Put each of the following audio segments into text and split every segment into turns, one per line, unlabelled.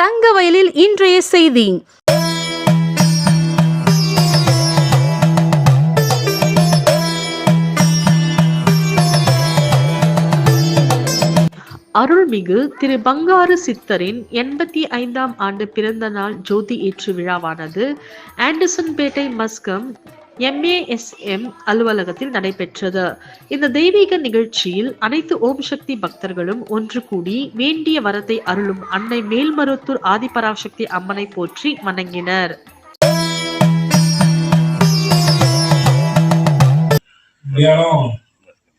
தங்க வயலில் இன்றைய செய்தி. அருள்மிகு திரு பங்காரு சித்தரின் எண்பத்தி ஐந்தாம் ஆண்டு பிறந்த நாள் ஜோதி ஏற்று விழாவானது. ஆண்டர்சன்பேட்டை மஸ்கம் எம்ஏஎஸ்எம் அலுவலகத்தில் நடைபெற்றது. இந்த தெய்வீக நிகழ்ச்சியில் அனைத்து ஓம் சக்தி பக்தர்களும் ஒன்று கூடி வேண்டிய வரத்தை அருளும் அன்னை மேல்மருத்தூர் ஆதிபராசக்தி அம்மனை போற்றி வணங்கினர்.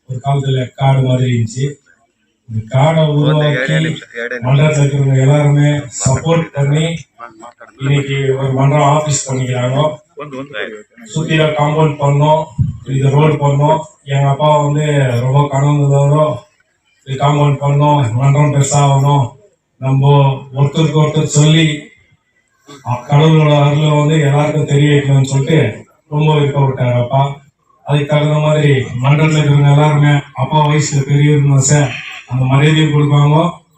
ஒரு காலத்துல காடு மாதிரி இருந்துச்சு. இந்த காடை உருவாக்கி மன்றத்தில் இருக்கிறவங்க எல்லாருமே சப்போர்ட் பண்ணி இன்னைக்கு ஒரு மன்றம் ஆபீஸ் பண்ணிக்கிறாங்க. சுத்தில காம்பவுண்ட் பண்ணோம் இது ரோடு பண்ணோம் எங்க அப்பா வந்து ரொம்ப கனவுதோ இது காம்பவுண்ட் பண்ணோம் மன்றம் பெருசாகணும் நம்ம ஒருத்தருக்கு ஒருத்தர் சொல்லி கடவுளோட அருளை வந்து எல்லாருக்கும் தெரிய வைக்கணும்னு சொல்லிட்டு ரொம்ப விருப்பப்பட்டார் அப்பா. அதுக்கு தகுந்த மாதிரி மன்றத்தில் இருக்கிறவங்க எல்லாருமே அப்பா வயசுல பெரியவங்க சார் அந்த மரியாதையை கொடுப்பாங்க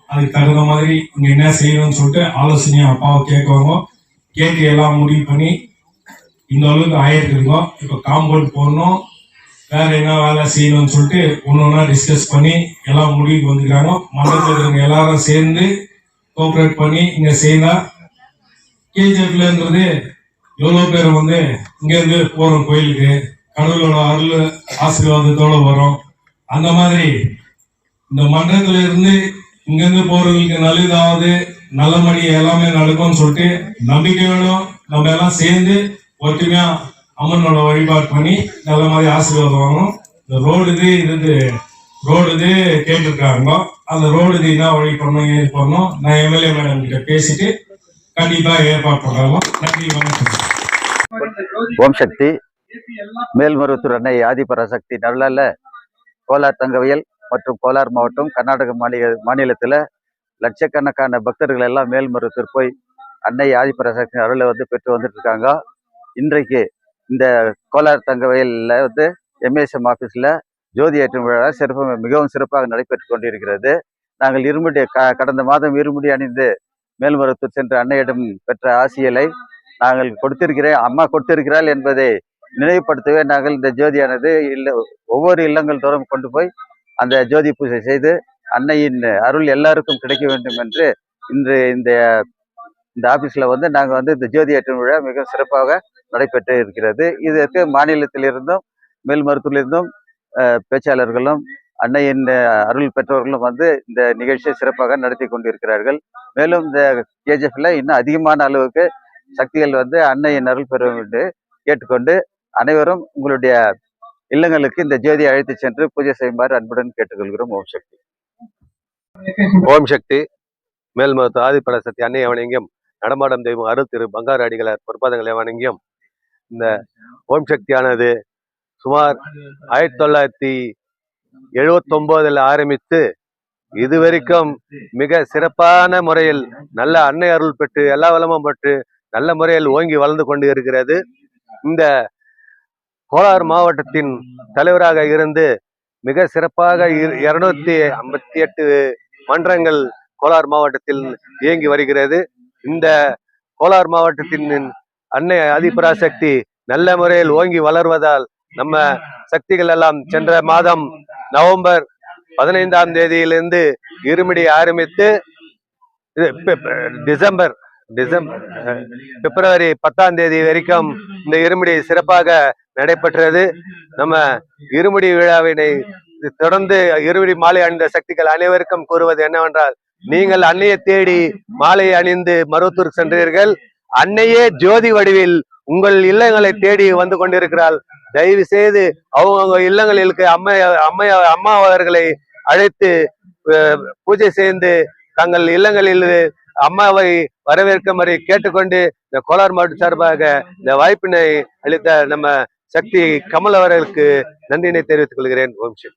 அதுக்கு தகுந்த மாதிரி இங்க என்ன செய்யணும்னு சொல்லிட்டு ஆலோசனையை அப்பாவை கேட்குவாங்க கேட்டு எல்லாம் முடிவு பண்ணி இந்த அளவுக்கு ஆயிருக்குங்க இப்போ காம்பவுண்ட் போடணும். வேற என்ன வேலை செய்யணும்னு சொல்லிட்டு ஒன்று ஒன்றா டிஸ்கஸ் பண்ணி எல்லாம் முடிவுக்கு வந்துக்கிறாங்க மண்டலத்தில் இருக்கிறவங்க எல்லாரும் சேர்ந்து கோஆப்ரேட் பண்ணி இங்க செய்தால் கேஜிஎஃப்லன்றது எவ்வளோ பேர் வந்து இங்கேருந்து போகிறோம் கோயிலுக்கு. கடவுளோட அருள் ஆசீர்வாதத்தோடு வரோம் அந்த மாதிரி இந்த மன்றத்துல இருந்து இங்கேருந்து போறவங்களுக்கு நல்லதாவது நல்லபடி எல்லாமே நடக்கும்னு சொல்லிட்டு நம்பிக்கையோடும் நம்ம எல்லாம் சேர்ந்து ஒற்றுமையா அம்மனோட வழிபாடு பண்ணி நல்ல மாதிரி ஆசீர்வாதம் வாங்கணும். இந்த ரோடு இது இது ரோடு இது கேட்டிருக்காங்க. அந்த ரோடு இது என்ன வழி பண்ணணும் ஏது பண்ணணும் நான் எம்எல்ஏ மேடம் கிட்ட பேசிட்டு கண்டிப்பா ஏற்பாடு பண்றாங்க நன்றி வணக்கம்.
ஓம் சக்தி. மேல்மருவத்தூர் அன்னை ஆதிபராசக்தி நல்லல்ல. கோலார் தங்கவியல் மற்றும் கோலார் மாவட்டம் கர்நாடக மாநில மாநிலத்தில் லட்சக்கணக்கான பக்தர்கள் எல்லாம் மேல்மருவத்தூர் போய் அன்னை ஆதிபராசக்தி அருளை வந்து பெற்று வந்துட்டு இருக்காங்க. இன்றைக்கு இந்த கோலார் தங்கவயலில் வந்து எம்ஏஎஸ்எம் ஆஃபீஸில் ஜோதி ஏற்றும் விழா சிறப்பு மிகவும் சிறப்பாக நடைபெற்று கொண்டிருக்கிறது. நாங்கள் இருமுடி க கடந்த மாதம் இருமுடி அணிந்து மேல்மருவத்தூர் சென்ற அன்னையிடம் பெற்ற ஆசியலை நாங்கள் கொடுத்திருக்கிறேன். அம்மா கொடுத்திருக்கிறாள் என்பதை நினைவுபடுத்தவே நாங்கள் இந்த ஜோதியானது இல்லை ஒவ்வொரு இல்லங்கள் தோறும் கொண்டு போய் அந்த ஜோதி பூஜை செய்து அன்னையின் அருள் எல்லாருக்கும் கிடைக்க வேண்டும் என்று இன்று இந்த இந்த ஆஃபீஸில் வந்து நாங்கள் வந்து இந்த ஜோதி ஏற்றும் விழா மிக சிறப்பாக நடைபெற்று இருக்கிறது. இதற்கு மாநிலத்திலிருந்தும் மேல் மருத்துவத்திலிருந்தும் பேச்சாளர்களும் அன்னையின் அருள் பெற்றவர்களும் வந்து இந்த நிகழ்ச்சியை சிறப்பாக நடத்தி கொண்டிருக்கிறார்கள். மேலும் இந்த கேஜிஎஃப்ல இன்னும் அதிகமான அளவுக்கு சக்திகள் வந்து அன்னையின் அருள் பெற என்று கேட்டுக்கொண்டு அனைவரும் உங்களுடைய இல்லங்களுக்கு இந்த ஜோதி அழைத்து சென்று பூஜை செய்யுமாறு அன்புடன் கேட்டுக்கொள்கிறோம். ஓம் சக்தி.
ஓம் சக்தி. மேல்மருத்து ஆதிபராசக்தி அன்னை அவனிங்கம் நடமாடும் தெய்வம் அருள் திரு பங்காரு அடிகளார் பொற்பாதங்களை வணங்கியும் இந்த ஓம் சக்தியானது சுமார் ஆயிரத்தி தொள்ளாயிரத்தி எழுவத்தொன்பதுல ஆரம்பித்து இதுவரைக்கும் மிக சிறப்பான முறையில் நல்ல அன்னை அருள் பெற்று எல்லா வளமும் பெற்று நல்ல முறையில் ஓங்கி வளர்ந்து கொண்டு இருக்கிறது. இந்த கோலார் மாவட்டத்தின் தலைவராக இருந்து மிக சிறப்பாக இருநூத்தி ஐம்பத்தி எட்டு மன்றங்கள் கோலார் மாவட்டத்தில் இயங்கி வருகிறது. இந்த கோலார் மாவட்டத்தின் அன்னை ஆதிபராசக்தி நல்ல முறையில் ஓங்கி வளர்வதால் நம்ம சக்திகள் எல்லாம் சென்ற மாதம் நவம்பர் பதினைந்தாம் தேதியிலிருந்து இருமுடி ஆரம்பித்து டிசம்பர் டிசம்பர் பிப்ரவரி பத்தாம் தேதி வரைக்கும் இந்த இருமுடி சிறப்பாக நடைபெற்றது. நம்ம இருமுடி விழாவினை தொடர்ந்து இருமுடி மாலை அணிந்த சக்திகள் அனைவருக்கும் கூறுவது என்னவென்றால் நீங்கள் அன்னையை தேடி மாலை அணிந்து மருவத்தூர் சென்றீர்கள். அன்னையே ஜோதி வடிவில் உங்கள் இல்லங்களை தேடி வந்து கொண்டிருக்கிறாள். தயவு செய்து அவங்க இல்லங்களுக்கு அம்மை அம்மை அம்மா அவர்களை அழைத்து பூஜை செய்து தங்கள் இல்லங்களில் அம்மாவை வரவேற்கும்படி கேட்டுக்கொண்டு இந்த கோலார் மாவட்ட சார்பாக இந்த வாய்ப்பினை அளித்த நம்ம சக்தி கமல் அவர்களுக்கு நன்றியினை தெரிவித்துக் கொள்கிறேன். ஓம் சிவ்